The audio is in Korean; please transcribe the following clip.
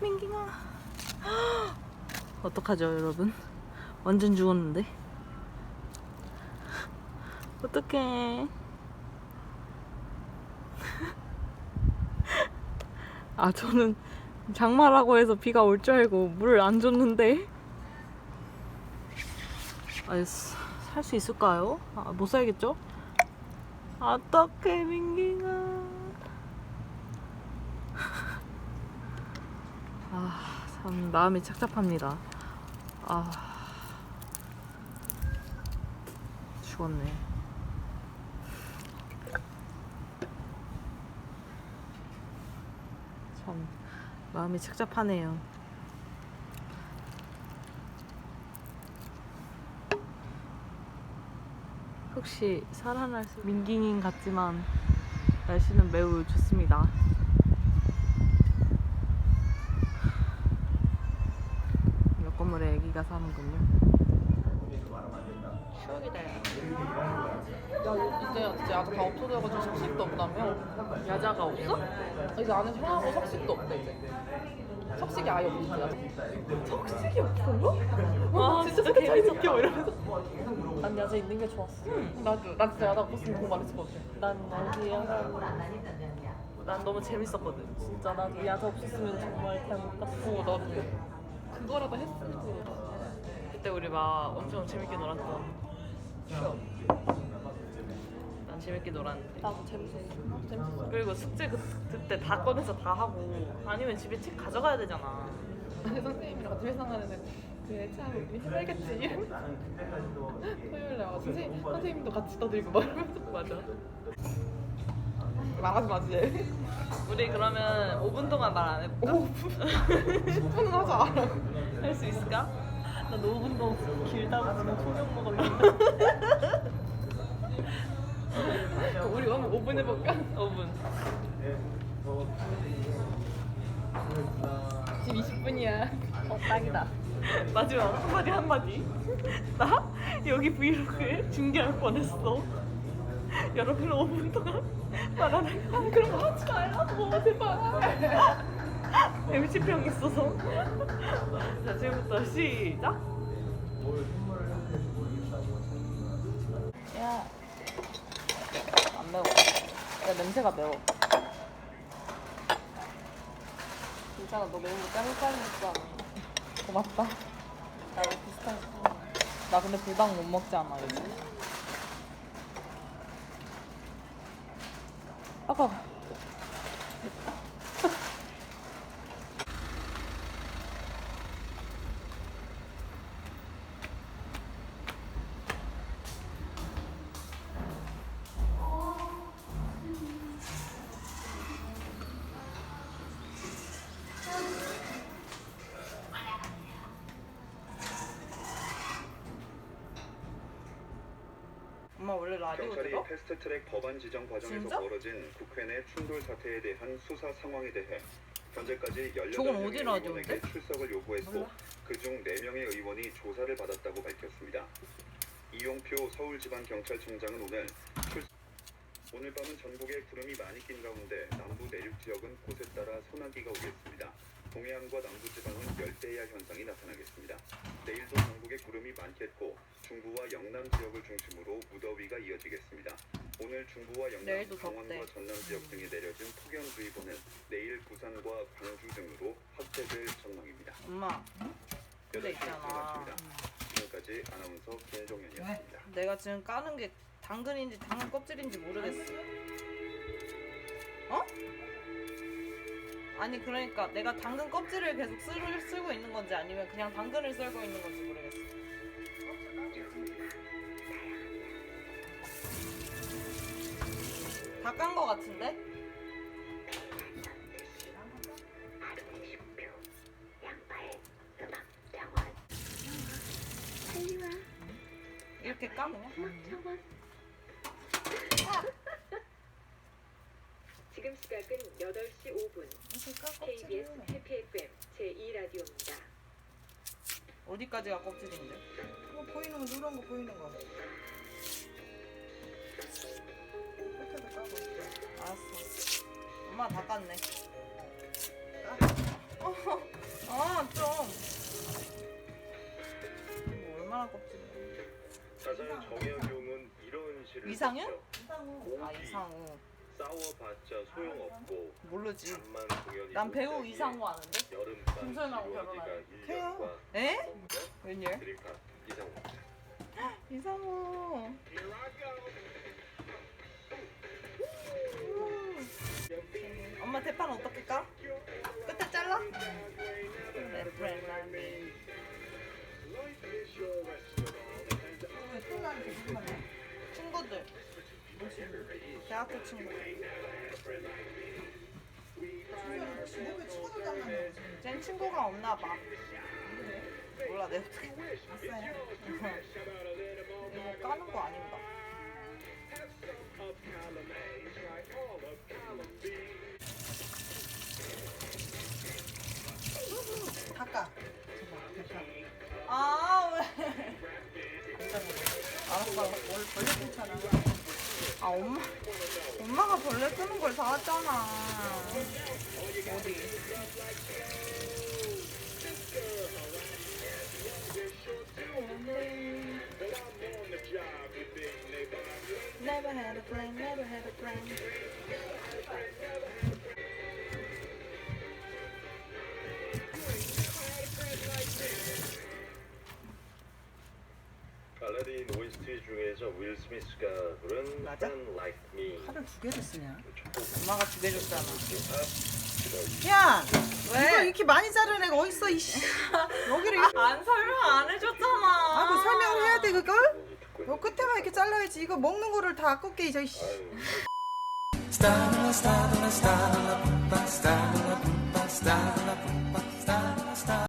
민깅, 민깅아. 어떡하죠, 여러분? 완전 죽었는데. 어떡해. 아, 저는 장마라고 해서 비가 올 줄 알고 물을 안 줬는데. 아, 살수 있을까요? 아, 못 살겠죠? 어떡해, 민깅아. 아, 참 마음이 착잡합니다. 아, 죽었네. 참 마음이 착잡하네요. 혹시 살아날 수 민기인 같지만 날씨는 매우 좋습니다. 아기가 사는군요. 추억이다. 야, 이제 이제 아직 다 없어져가지고 석식도 없다며? 야자가 없어? 이제 안에 형하고 석식도 없대 이제 석식이 아예 없는데 석식이 없어? 아, 진짜 개미쳤다. 이러면서 난 야자 있는 게 좋았어 나도 난 진짜 야자 없었으면 공부 안 했을 것 같아 난 너무 야자. 난 너무 재밌었거든. 진짜 나도 야자 없었으면 정말 대학 못 갔어. 어 나도 그거라도 했으면 그때 우리 막 엄청 재밌게 놀았던 추억. 난 재밌게 놀았는데. 나도 재밌었어 재밌었어 그리고 숙제 그, 그때 다 꺼내서 다 하고 아니면 집에 책 가져가야 되잖아. 아니 선생님이랑 같이 회상 하는데 그래 참 우리 와 선생님, 선생님도 같이 떠들고 막 이러면서 맞아. 말하지 마지 얘 우리 그러면 5분 동안 말 안 해볼까? 10분은 하자 할 수 있을까? 난 5분도 길다고 지금 총력 먹었는데. 우리 그러면 5분 해볼까? 5분. 지금 20분이야 어, 딱이다. 마지막 한마디 한마디. 나 여기 브이로그에 중계할 뻔했어. 여러분 5분 동안 말안할 거야. 그런 거 하지 말라고 제발 MC평 있어서. 자, 지금부터 시작. 야. 안 매워. 야, 냄새가 매워. 괜찮아 너 매운 거 짤짤 먹잖아 고맙다. 나랑 비슷하지. 나 근데 불닭 못 먹지 않아, 요즘. 아까. 라디오 경찰이 들어? 패스트트랙 법안 지정 과정에서 진짜? 벌어진 국회 내 충돌 사태에 대한 수사 상황에 대해 현재까지 저건 18명의 어디 의원에게 라디오인데? 출석을 요구했고 몰라. 그중 4명의 의원이 조사를 받았다고 밝혔습니다. 이용표 서울지방경찰청장은 오늘 출... 오늘 밤은 전국에 구름이 많이 낀 가운데 남부 내륙 지역은 곳에 따라 소나기가 오겠습니다. 동해안과 남부 지방은 열대야 현상이 나타나겠습니다. 내일도 전국에 구름이 많겠고 중부와 영남 지역을 중심으로 무더위가 이어지겠습니다. 오늘 중부와 영남, 내일도 강원과 덥대. 전남 지역 등에 내려진 폭염주의보는 내일 부산과 광주 등으로 확대될 전망입니다. 엄마, 근데 여덟 시 있잖아. 마칩니다. 지금까지 아나운서 김종현이었습니다. 내가 지금 까는 게 당근인지 당근 껍질인지 모르겠어. 어? 아니 그러니까 내가 당근 껍질을 계속 쓸, 쓸고 있는 건지 아니면 그냥 당근을 썰고 있는 건지 모르겠어. 다 깐 거 같은데? 이렇게 까 그냥? 지금 시각은 8시 5분. KBS 해피 FM 제2라디오입니다. 어디까지가 껍질인데? 그거 보이는 거 누런 거 보이는 거. 끝에서 까고 있어. 알았어. 엄마 다 깠네. 어, 아 좀. 뭐 얼마나 껍질이야? 가장 정의한 경우는 이런 시를 이상현? 이상우. 아 이상우. 싸워봤자 소용없고 모르지. 잠만 공연이 난 배우 이상우 아는데? 여름밤 지루하기가 결혼하는. 1년과 에? 웬일? 드림카 이상우 이상우. 엄마 대판 어떻게 까? 끝에 잘라? 내 브랜드 친구들 대학교 친구. 쟤 친구가 없나 봐. 몰라 내가 어떻게 이거 까는 거 아닌가? 닦아. 아 왜? 알았어. 원래 벌레 끊잖아 아 엄마 엄마가 벌레 끄는 걸 사왔잖아 어디 Never had a plan, never had a plan. 알라딘 OST 중에서 윌 스미스가 부른 맞아? Friend Like Me 칼을 두 개를 쓰냐? 엄마가 두 개 줬잖아. 야, 왜? 이거 이렇게 많이 자른 애가 어딨어, 이씨. 여기를 이렇게. 안 설명 안 해줬잖아. 아, 그 설명을 해야 돼, 그걸? 듣고 요 끝에만 이렇게 잘라야지. 이거 먹는 거를 다 꺾게, 저, 씨. 아유 Stalla, stalla, stalla, stalla,